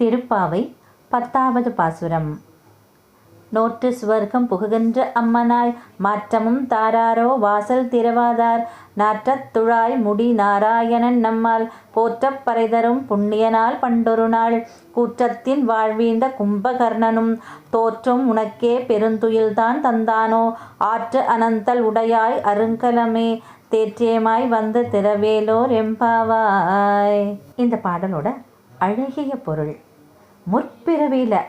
திருப்பாவை பத்தாவது பாசுரம். நோற்று சுவர்க்கம் புகுகின்ற அம்மனாய் மாற்றமும் தாராரோ வாசல் திரவாதார் நாற்றத் துழாய் முடி நாராயணன் நம்மால் போற்றப் பறைதரும் புண்ணியனால் பண்டொரு நாள் கூற்றத்தின் வாழ்வீந்த கும்பகர்ணனும் தோற்றும் உனக்கே பெருந்துயில்தான் தந்தானோ ஆற்று அனந்தல் உடையாய் அருங்கலமே தேற்றியமாய் வந்து திரவேலோர் எம்பாவாய். இந்த பாடலோட அழகிய பொருள் முற்பிறவியில்.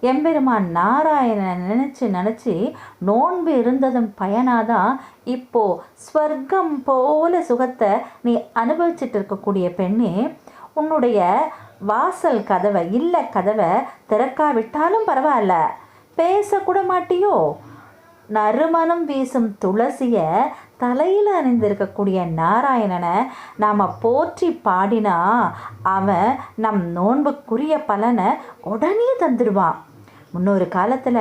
எம்பெருமான் நாராயணன் நினச்சி நினச்சி நோன்பு இருந்ததும் பயனாதான் இப்போ ஸ்வர்க்கம் போல சுகத்தை நீ அனுபவிச்சுட்டு இருக்கக்கூடிய பெண்ணே உன்னுடைய வாசல் கதவை இல்லை கதவை திறக்காவிட்டாலும் பரவாயில்ல. பேசக்கூட மாட்டியோ? நறுமணம் வீசும் துளசியை தலையில் அணிந்திருக்கக்கூடிய நாராயணனை நாம் போற்றி பாடினா அவன் நம் நோன்புக்குரிய பலனை உடனே தந்துடுவான். முன்னொரு காலத்தில்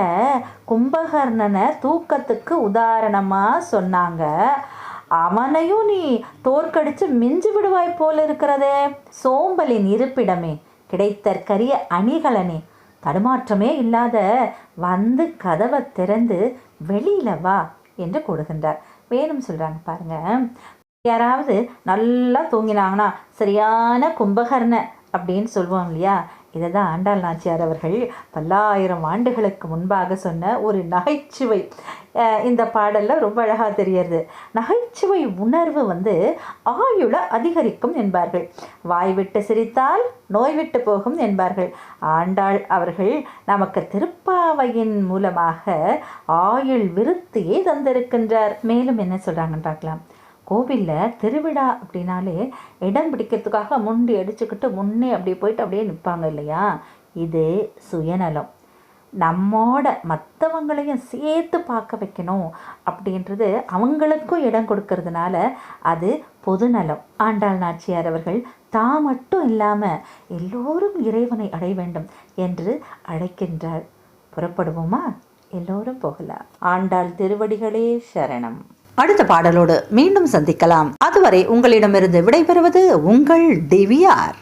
கும்பகர்ணனை தூக்கத்துக்கு உதாரணமாக சொன்னாங்க. அவனையும் நீ தோற்கடித்து மிஞ்சி விடுவாய் போல இருக்கிறதே சோம்பலின் இருப்பிடமே கிடைத்தற்கரிய அணிகலனே. தடுமாற்றமே இல்லாத வந்து கதவை திறந்து வெளியில வா என்று கொடுக்கின்றார் வேணும் சொல்கிறாங்க பாருங்க. யாராவது நல்லா தூங்கினாங்கன்னா சரியான கும்பகர்ண அப்படின்னு சொல்லுவோம் இல்லையா? இதை தான் ஆண்டாள் நாச்சியார் அவர்கள் பல்லாயிரம் ஆண்டுகளுக்கு முன்பாக சொன்ன ஒரு நகைச்சுவை. இந்த பாடலில் ரொம்ப அழகாக தெரியறது நகைச்சுவை உணர்வு வந்து ஆயுள அதிகரிக்கும் என்பார்கள். வாய் விட்டு சிரித்தால் நோய் விட்டு போகும் என்பார்கள். ஆண்டாள் அவர்கள் நமக்கு திருப்பாவையின் மூலமாக ஆயுள் விருத்தியை தந்திருக்கின்றார். மேலும் என்ன சொல்கிறாங்கன்னு பார்க்கலாம். கோவிலில் திருவிழா அப்படின்னாலே இடம் பிடிக்கிறதுக்காக முண்டி அடிச்சுக்கிட்டு முன்னே அப்படியே போயிட்டு அப்படியே நிற்பாங்க இல்லையா? இது சுயநலம். நம்மோட மற்றவங்களையும் சேர்த்து பார்க்க வைக்கணும் அப்படின்றது அவங்களுக்கும் இடம் கொடுக்கறதுனால அது பொதுநலம். ஆண்டாள் நாச்சியார் அவர்கள் தான் மட்டும் இல்லாமல் எல்லோரும் இறைவனை அடைய வேண்டும் என்று அழைக்கின்றார். புறப்படுவோமா? எல்லோரும் போகலாம். ஆண்டாள் திருவடிகளே சரணம். அடுத்த பாடலோடு மீண்டும் சந்திக்கலாம். அதுவரை உங்களிடமிருந்து விடைபெறுவது உங்கள் டிவிஆர்